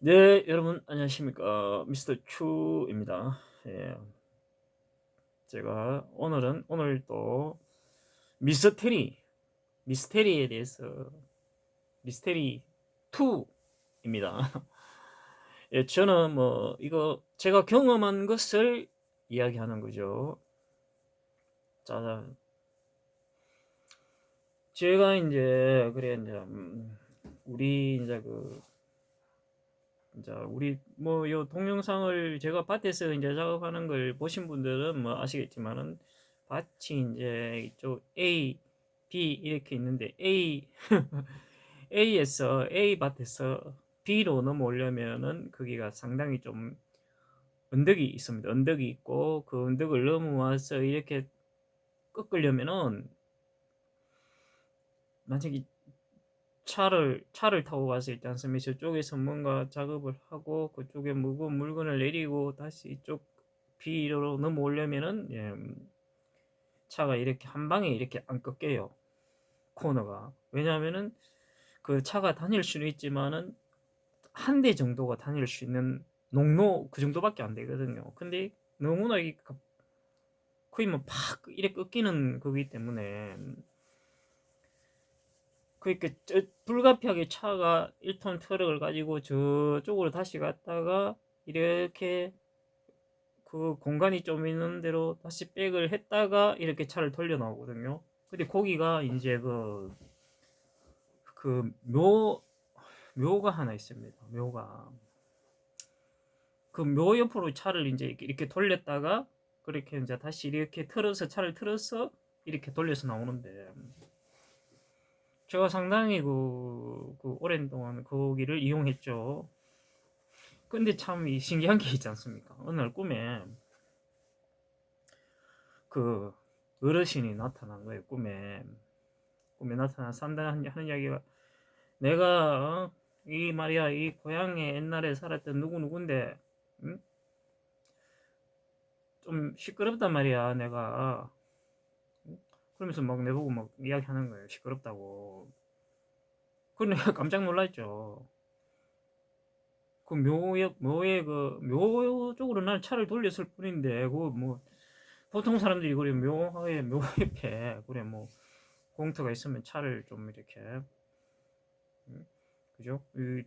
네, 여러분 안녕하십니까? 미스터 추입니다. 예. 제가 오늘은 오늘 또 미스테리 미스테리에 대해서 미스테리 2입니다. 예, 저는 뭐 이거 제가 경험한 것을 이야기하는 거죠. 자, 제가 이제 그래 이제 음, 우리 이제 그 이제 우리 뭐 요 동영상을 제가 밭에서 이제 작업하는 걸 보신 분들은 뭐 아시겠지만은 밭이 이제 이쪽 A, B 이렇게 있는데 A A에서 A 밭에서 B로 넘어오려면은 거기가 상당히 좀 언덕이 있습니다. 언덕이 있고 그 언덕을 넘어와서 이렇게 꺾으려면은 만약에 차를 차를 타고 가서 있지 않습니까? 저쪽에서 뭔가 작업을 하고 그쪽에 무거운 물건을 내리고 다시 이쪽 B로 넘어오려면은 예, 차가 이렇게 한 방에 이렇게 안 꺾여요. 코너가. 왜냐하면은 그 차가 다닐 수는 있지만은 한 대 정도가 다닐 수 있는 농로 그 정도밖에 안 되거든요. 근데 너무나 이 거의 뭐 팍 이렇게 꺾이는 거기 때문에 저 불가피하게 차가 1톤 트럭을 가지고 저쪽으로 다시 갔다가 이렇게 그 공간이 좀 있는 대로 다시 백을 했다가 이렇게 차를 돌려 나오거든요. 근데 거기가 이제 그, 그 묘, 묘가 하나 있습니다. 묘가. 그 묘 옆으로 차를 이제 이렇게 돌렸다가 그렇게 이제 다시 이렇게 틀어서 차를 틀어서 이렇게 돌려서 나오는데 제가 상당히 그, 그 오랜 동안 거기를 이용했죠. 근데 참 신기한 게 있지 않습니까? 어느 날 꿈에 그 어르신이 나타난 거예요. 꿈에 꿈에 나타난 산다 하는 이야기가 내가 어? 이 말이야 이 고향에 옛날에 살았던 누구 누군데 응? 좀 시끄럽단 말이야 내가 그러면서 막 내보고 막 이야기하는 거예요. 시끄럽다고. 그래 내가 깜짝 놀랐죠. 그 묘의 묘의 그묘 쪽으로 난 차를 돌렸을 뿐인데 그 뭐 보통 사람들이 그래 묘의 묘 옆에 그래 뭐 공터가 있으면 차를 좀 이렇게 음, 그죠? 이,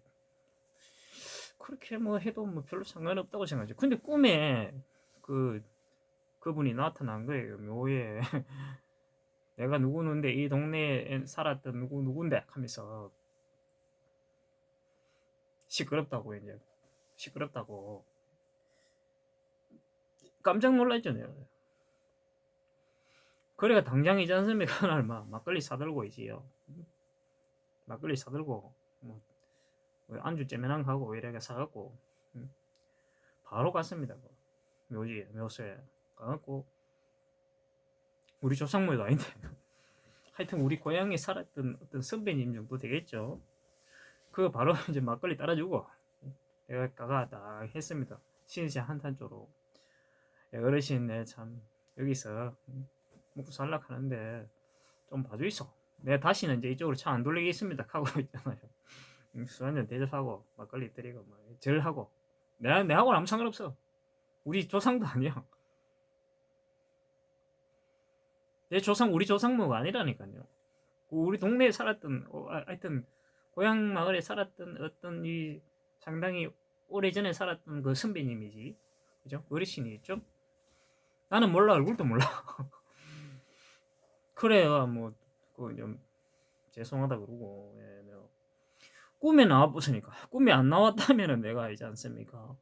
그렇게 뭐 해도 뭐 별로 상관없다고 생각하죠. 근데 꿈에 그 그분이 나타난 거예요. 묘에 내가 누구는데 이 동네에 살았던 누구 누군데 하면서 시끄럽다고 이제 시끄럽다고 깜짝 놀랐잖아요. 그래가 당장이지 않습니까? 그날 막 막걸리 사들고 이지요. 막걸리 사들고 뭐, 뭐 안주 째면한 하고 이렇게 사갖고 바로 갔습니다. 묘지에 묘소에 가갖고 우리 조상모도 아닌데 하여튼 우리 고향에 살았던 어떤 선배님 정도 되겠죠. 그거 바로 이제 막걸리 따라주고 내가 가가다 했습니다. 신시 한탄조로 어르신 내참 여기서 먹고 살락 하는데 좀 봐줘 있어. 내가 다시는 이제 이쪽으로 차 안 돌리겠습니다. 하고 있잖아요. 술 한잔 대접하고 막걸리 드리고 뭐 절하고 내가 내하고는 아무 상관없어. 우리 조상도 아니야. 내 조상 우리 조상모가 아니라니까요. 우리 동네에 살았던 어, 아, 하여튼 고향 마을에 살았던 어떤 이 상당히 오래전에 살았던 그 선배님이지. 그죠? 어르신이죠? 나는 몰라 얼굴도 몰라. 그래요 뭐그 좀 죄송하다 그러고 예, 네. 꿈에 나와보으니까 꿈에 안 나왔다면은 내가 이지 않습니까?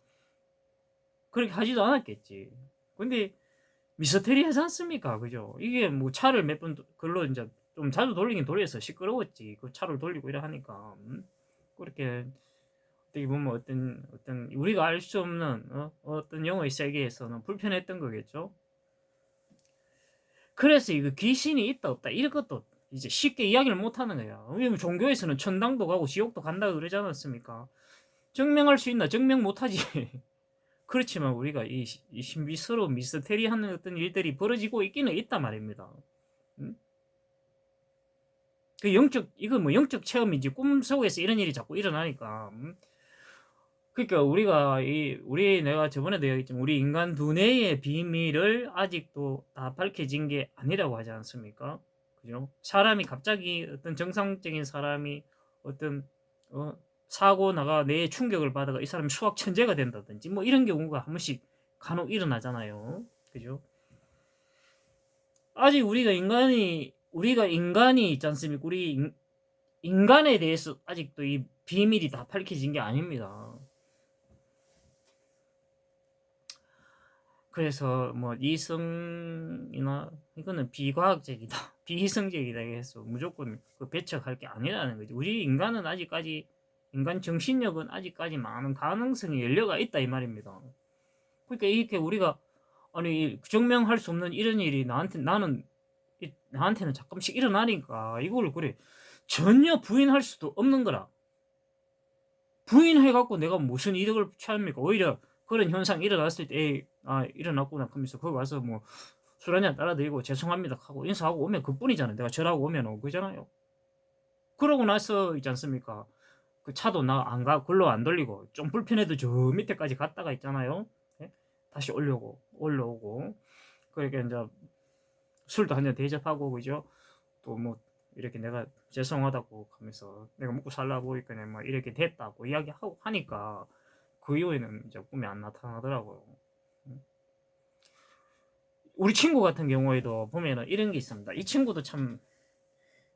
그렇게 하지도 않았겠지. 근데 미스테리 하지 않습니까? 그죠? 이게 뭐 차를 몇번 글로 이제 좀 자주 돌리긴 돌려서 시끄러웠지. 그 차를 돌리고 이래 하니까 음? 그렇게 어떻게 보면 어떤 어떤 우리가 알 수 없는 어? 어떤 영어의 세계에서는 불편했던 거겠죠. 그래서 이거 귀신이 있다 없다 이런 것도 이제 쉽게 이야기를 못 하는 거야. 왜냐면 종교에서는 천당도 가고 지옥도 간다 그러지 않았습니까? 증명할 수 있나? 증명 못 하지. 그렇지만 우리가 이, 이 신비스러운 미스테리한 어떤 일들이 벌어지고 있기는 있단 말입니다. 음? 그 영적 이거 뭐 영적 체험인지 꿈 속에서 이런 일이 자꾸 일어나니까 음? 그러니까 우리가 이 우리 내가 저번에도 얘기했지만 우리 인간 두뇌의 비밀을 아직도 다 밝혀진 게 아니라고 하지 않습니까? 그죠? 사람이 갑자기 어떤 정상적인 사람이 어떤 어, 사고 나가 뇌에 충격을 받아가 이 사람이 수학 천재가 된다든지 뭐 이런 경우가 한 번씩 간혹 일어나잖아요. 그죠? 아직 우리가 인간이 우리가 인간이 있지 않습니까? 우리 인, 인간에 대해서 아직도 이 비밀이 다 밝혀진 게 아닙니다. 그래서 뭐 이성이나 이거는 비과학적이다, 비이성적이다 해서 무조건 그 배척할 게 아니라는 거지. 우리 인간은 아직까지 인간 정신력은 아직까지 많은 가능성이 열려가 있다 이 말입니다. 그러니까 이렇게 우리가 아니 증명할 수 없는 이런 일이 나한테 나는 이- 나한테는 가끔씩 일어나니까 이걸 그래 전혀 부인할 수도 없는 거라. 부인해 갖고 내가 무슨 이득을 취합니까? 오히려 그런 현상 일어났을 때 에이, 아 일어났구나 하면서 거기 와서 뭐 술 한잔 따라드리고 죄송합니다 하고 인사하고 오면 그 뿐이잖아요. 내가 절하고 오면 은 그잖아요. 그러고 나서 있지 않습니까? 그 차도 나 안 가, 글로 안 돌리고 좀 불편해도 저 밑에까지 갔다가 있잖아요. 예? 다시 올려오고 올라오고 그렇게 이제 술도 한 잔 대접하고 그죠? 또 뭐 이렇게 내가 죄송하다고 하면서 내가 먹고 살라고 그러니까 뭐 이렇게 됐다고 이야기하고 하니까 그 이후에는 이제 꿈이 안 나타나더라고요. 음. 우리 친구 같은 경우에도 보면은 이런 게 있습니다. 이 친구도 참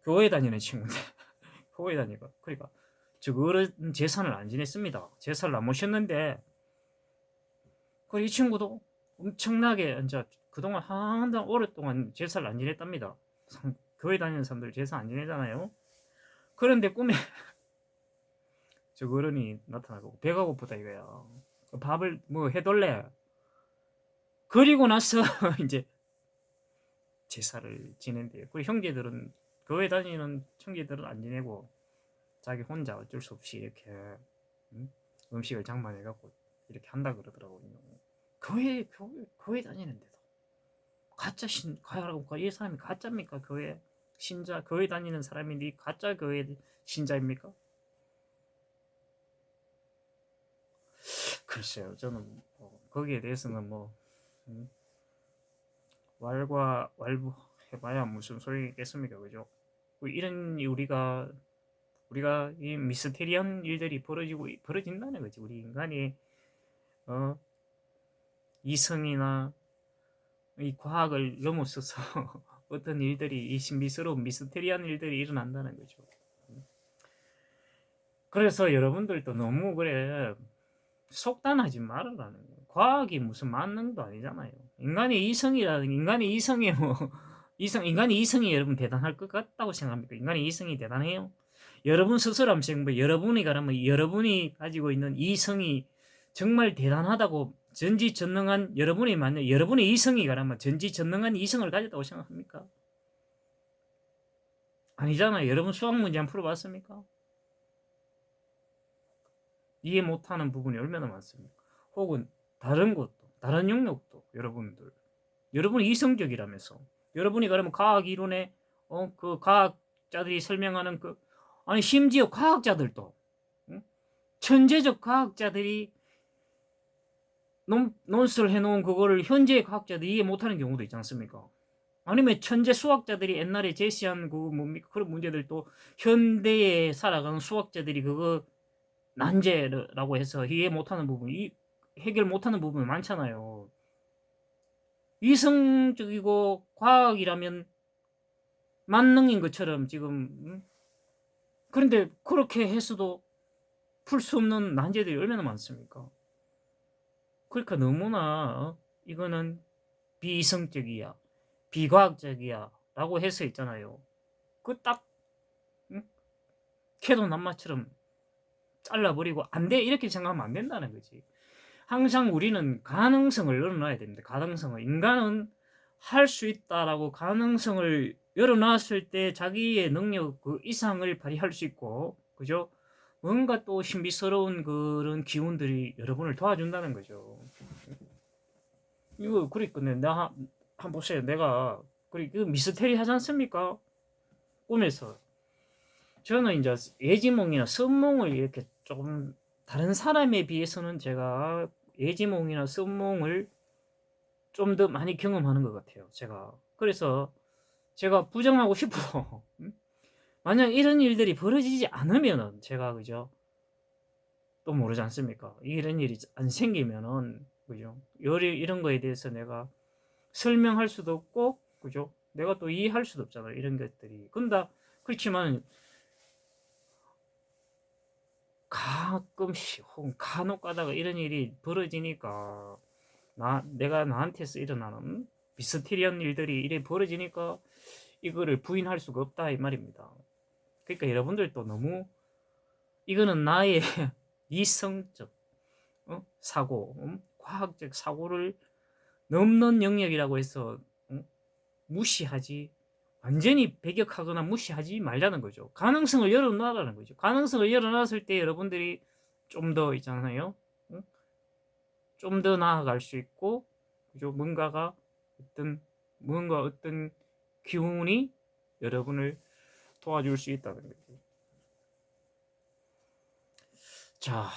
교회 다니는 친구인데 교회 다니고 그러니까 저 어른 재산을 안 지냈습니다. 제사를 안 모셨는데 그리고 이 친구도 엄청나게 이제 그동안 한달 오랫동안 제사를 안 지냈답니다. 상- 교회 다니는 사람들 제사 안 지내잖아요. 그런데 꿈에 저 어른이 나타나고 배가 고프다 이거야. 밥을 뭐 해둘래. 그리고 나서 이제 제사를 지낸대요. 그리고 형제들은 교회 다니는 형제들은 안 지내고 자기 혼자 어쩔 수 없이 이렇게 음? 음식을 장만해 갖고 이렇게 한다 그러더라고요. 교회 교회 교회 다니는데도 가짜 신 가라고 이 사람이 가짜입니까 교회 신자 교회 다니는 사람인데 가짜 교회 신자입니까? 글쎄요 저는 뭐 거기에 대해서는 뭐 음, 왈과 왈부 해봐야 무슨 소용이겠습니까 그죠? 뭐 이런 우리가 우리가 이 미스테리한 일들이 벌어지고 벌어진다는 거지 우리 인간이 어 이성이나 이 과학을 넘어서서 어떤 일들이 이 신비스러운 미스테리한 일들이 일어난다는 거죠. 그래서 여러분들도 너무 그래 속단하지 말아라는 거예요. 과학이 무슨 만능도 아니잖아요. 인간의 이성이라는 인간의 이성이 뭐 이성 인간의 이성이 여러분 대단할 것 같다고 생각합니까? 인간의 이성이 대단해요? 여러분 스스로 한번 생각해 여러분이 가라면 여러분이 가지고 있는 이성이 정말 대단하다고 전지전능한 여러분이 만약 여러분의 이성이 가라면 전지전능한 이성을 가졌다고 생각합니까? 아니잖아요. 여러분 수학 문제 한번 풀어봤습니까? 이해 못하는 부분이 얼마나 많습니까? 혹은 다른 것도 다른 영역도 여러분들 여러분이 이성적이라면서 여러분이 그러면 과학 이론에 어 그 과학자들이 설명하는 그 아니 심지어 과학자들도 응? 천재적 과학자들이 논, 논술 해놓은 그거를 현재의 과학자들이 이해 못하는 경우도 있지 않습니까? 아니면 천재 수학자들이 옛날에 제시한 그 뭡니까 그런 문제들도 현대에 살아가는 수학자들이 그거 난제라고 해서 이해 못하는 부분, 이 해결 못하는 부분이 많잖아요. 이성적이고 과학이라면 만능인 것처럼 지금 음? 그런데 그렇게 해서도 풀 수 없는 난제들이 얼마나 많습니까? 그러니까 너무나 어? 이거는 비이성적이야, 비과학적이야 라고 해서 있잖아요. 그딱 응? 캐도 남마처럼 잘라버리고 안 돼 이렇게 생각하면 안 된다는 거지. 항상 우리는 가능성을 열어놔야 됩니다. 가능성을 인간은 할 수 있다라고 가능성을 열어놨을 때 자기의 능력 그 이상을 발휘할 수 있고 그죠? 뭔가 또 신비스러운 그런 기운들이 여러분을 도와준다는 거죠. 이거 그러니까 내가 한, 한 보세요. 내가 그리 그 미스테리 하지 않습니까? 꿈에서 저는 이제 예지몽이나 선몽을 이렇게 조금 다른 사람에 비해서는 제가 예지몽이나 썸몽을 좀 더 많이 경험하는 것 같아요. 제가 그래서 제가 부정하고 싶어도 음? 만약 이런 일들이 벌어지지 않으면은 제가 그죠? 또 모르지 않습니까? 이런 일이 안 생기면은 그죠? 요리 이런 거에 대해서 내가 설명할 수도 없고 그죠? 내가 또 이해할 수도 없잖아요 이런 것들이. 근데 그렇지만 가끔씩 혹은 간혹 가다가 이런 일이 벌어지니까 나 내가 나한테서 일어나는 미스테리한 일들이 이래 벌어지니까 이거를 부인할 수가 없다 이 말입니다. 그러니까 여러분들도 너무 이거는 나의 이성적 어? 사고, 음? 과학적 사고를 넘는 영역이라고 해서 어? 무시하지 완전히 배격하거나 무시하지 말라는 거죠. 가능성을 열어놔라는 거죠. 가능성을 열어놨을 때 여러분들이 좀 더 있잖아요. 좀더 나아갈 수 있고, 그죠? 뭔가가 어떤 뭔가 어떤 기운이 여러분을 도와줄 수 있다는 거죠. 자,